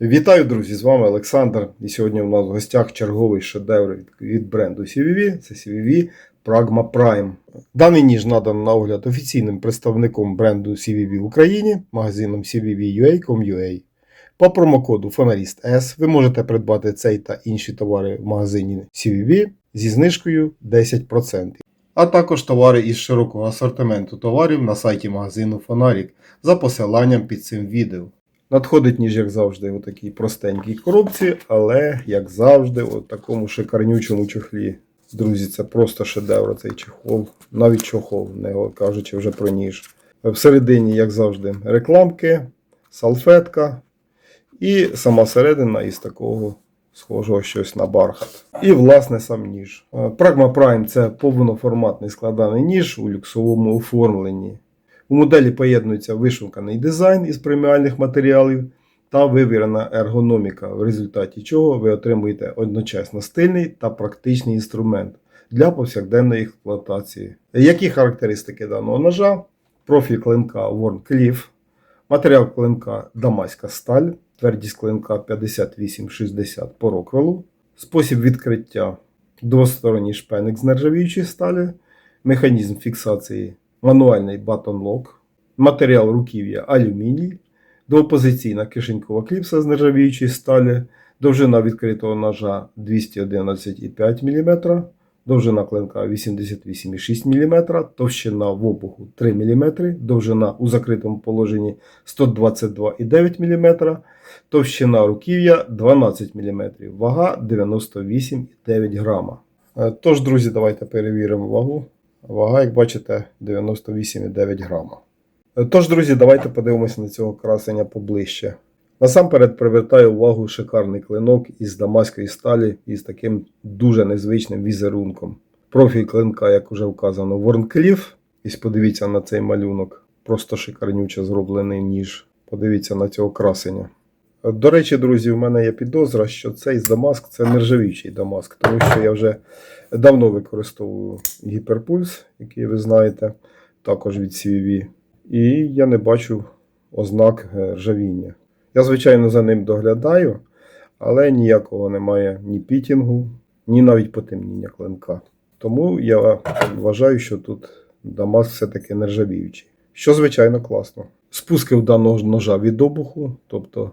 Вітаю, друзі! З вами Олександр. І сьогодні у нас в гостях черговий шедевр від- від бренду CVV. Це CVV Pragma Prime. Даний ніж надан на огляд офіційним представником бренду CVV в Україні, магазином CVV.ua.com.ua. По промокоду Фоналіст S ви можете придбати цей та інші товари в магазині CVV зі знижкою 10%. А також товари із широкого асортименту товарів на сайті магазину Фонарік за посиланням під цим відео. Надходить ніж, як завжди, у такій простенькій коробці, але, як завжди, у такому шикарнючому чохлі. Друзі, це просто шедевр цей чехол. Навіть чохол, не кажучи вже про ніж. Всередині, як завжди, рекламки, салфетка і сама середина із такого схожого щось на бархат. І, власне, сам ніж. Pragma Prime це повноформатний складаний ніж у люксовому оформленні. У моделі поєднується вишуканий дизайн із преміальних матеріалів та вивірена ергономіка, в результаті чого ви отримуєте одночасно стильний та практичний інструмент для повсякденної експлуатації. Які характеристики даного ножа? Профіль клинка Warncliffe, матеріал клинка Дамаська сталь, твердість клинка 5860 по роквелу, спосіб відкриття двосторонній шпеник з нержавіючої сталі, механізм фіксації мануальний lock, матеріал руків'я алюміній, двопозиційна кишенькова кліпса з нержавіючої сталі, довжина відкритого ножа 211,5 мм, довжина клинка 88,6 мм, товщина в обуху 3 мм, довжина у закритому положенні 122,9 мм, товщина руків'я 12 мм, вага 98,9 грама. Е, Тож, друзі, давайте перевіримо вагу. Вага, як бачите, 98,9 грама. Е, Тож, друзі, давайте подивимося на цього красення поближче. Насамперед привертаю увагу шикарний клинок із дамаської сталі із таким дуже незвичним візерунком. Профіль клинка, як вже вказано, Ворнкліф. І подивіться на цей малюнок. Просто шикарнюче зроблений ніж. Подивіться на цього красення. До речі, друзі, в мене є підозра, що цей Дамаск це нержавіючий Дамаск, тому що я вже давно використовую гіперпульс, який ви знаєте, також від CVV. І я не бачу ознак ржавіння. Я, звичайно, за ним доглядаю, але ніякого немає ні пітінгу, ні навіть потемніння клинка. Тому я вважаю, що тут Дамаск все-таки нержавіючий. Що, звичайно, класно. Спуски в даного ножа від обуху, тобто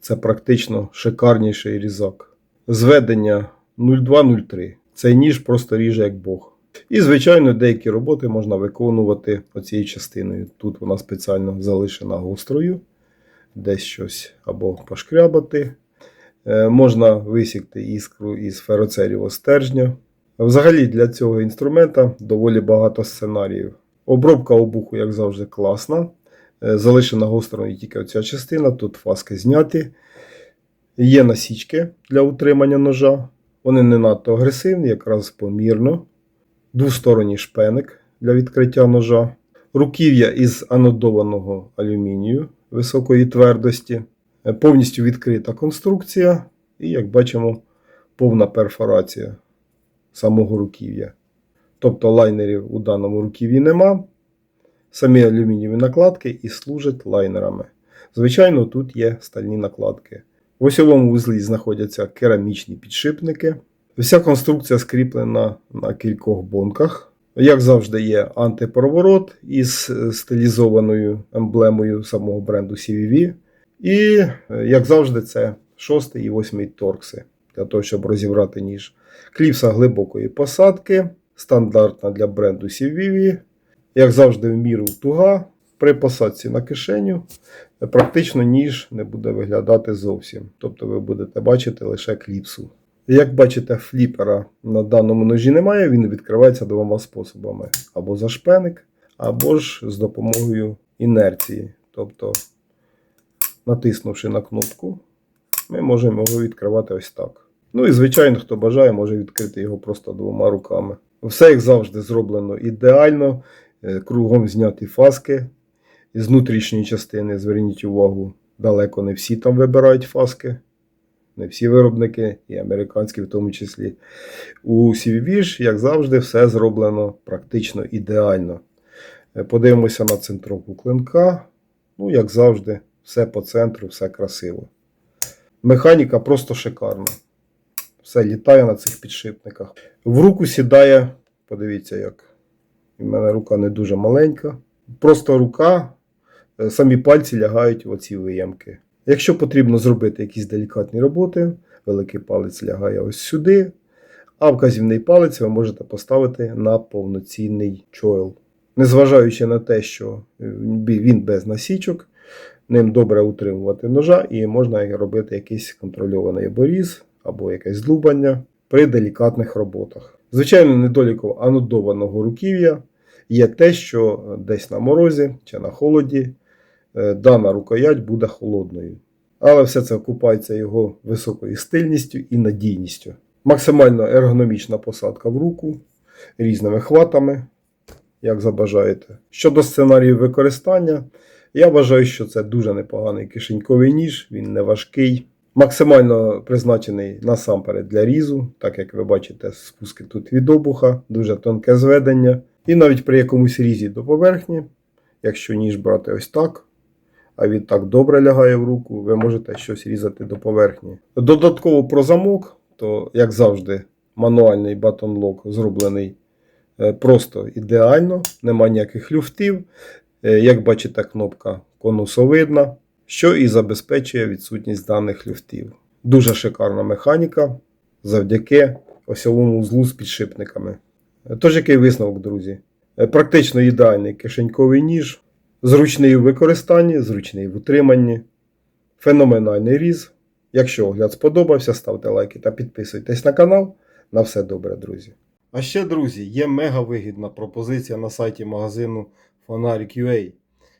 це практично шикарніший різак. Зведення 0203. Цей ніж просто ріже як Бог. І, звичайно, деякі роботи можна виконувати оцією частиною. Тут вона спеціально залишена гострою, десь щось або пошкрябати. Е, Можна висікти іскру із фероцерівого стержня. Взагалі для цього інструмента доволі багато сценаріїв. Обробка обуху, як завжди, класна. Е, Залишена гострою тільки оця частина, тут фаски зняті. Є насічки для утримання ножа. Вони не надто агресивні, якраз помірно. Двосторонній шпеник для відкриття ножа. Руків'я із анодованого алюмінію високої твердості. Е, Повністю відкрита конструкція. І, як бачимо, повна перфорація самого руків'я. Тобто лайнерів у даному руків'ї нема. Самі алюмінієві накладки і служать лайнерами. Звичайно, тут є стальні накладки. В осьовому вузлі знаходяться керамічні підшипники. Вся конструкція скріплена на кількох бонках. Як завжди, є антипороворот із стилізованою емблемою самого бренду CVV. І, як завжди, це шостий і восьмий торкси для того, щоб розібрати ніж. Кліпса глибокої посадки, стандартна для бренду CVV. Як завжди, в міру туга. При посадці на кишеню практично ніж не буде виглядати зовсім. Тобто ви будете бачити лише кліпсу. Як бачите, фліпера на даному ножі немає, він відкривається двома способами: або за шпеник, або ж з допомогою інерції. Тобто, натиснувши на кнопку, ми можемо його відкривати ось так. Ну і, звичайно, хто бажає, може відкрити його просто двома руками. Все, як завжди, зроблено ідеально. Е, Кругом зняті фаски. З внутрішньої частини, зверніть увагу, далеко не всі там вибирають фаски. Не всі виробники, і американські в тому числі. У CVV як завжди, все зроблено практично ідеально. Е, Подивимося на центровку клинка. Ну, як завжди, все по центру, все красиво. Механіка просто шикарна. Все літає на цих підшипниках. В руку сідає, подивіться, як. У мене рука не дуже маленька. Просто рука, е, самі пальці лягають в оці виємки. Якщо потрібно зробити якісь делікатні роботи, великий палець лягає ось сюди, а вказівний палець ви можете поставити на повноцінний чойл. Незважаючи на те, що е, він без насічок, ним добре утримувати ножа і можна робити якийсь контрольований оборіз або якесь злубання при делікатних роботах. Звичайно, недоліком анодованого руків'я є те, що десь на морозі чи на холоді е, дана рукоять буде холодною. Але все це окупається його високою стильністю і надійністю. Максимально ергономічна посадка в руку різними хватами, як забажаєте. Щодо сценарію використання, я вважаю, що це дуже непоганий кишеньковий ніж, він не важкий. Максимально призначений насамперед для різу, так як ви бачите, спуски тут від обуха, дуже тонке зведення. І навіть при якомусь різі до поверхні, якщо ніж брати ось так, а він так добре лягає в руку, ви можете щось різати до поверхні. Додатково про замок, то, як завжди, мануальний батон-лок зроблений е, просто ідеально, нема ніяких люфтів. Е, Як бачите, кнопка конусовидна, що і забезпечує відсутність даних люфтів. Дуже шикарна механіка завдяки осьовому узлу з підшипниками. Тож який висновок, друзі? Е, Практично ідеальний кишеньковий ніж, зручний у використанні, зручний в утриманні, феноменальний різ. Якщо огляд сподобався, ставте лайки та підписуйтесь на канал. На все добре, друзі. А ще, друзі, є мега вигідна пропозиція на сайті магазину Фонарик.ua.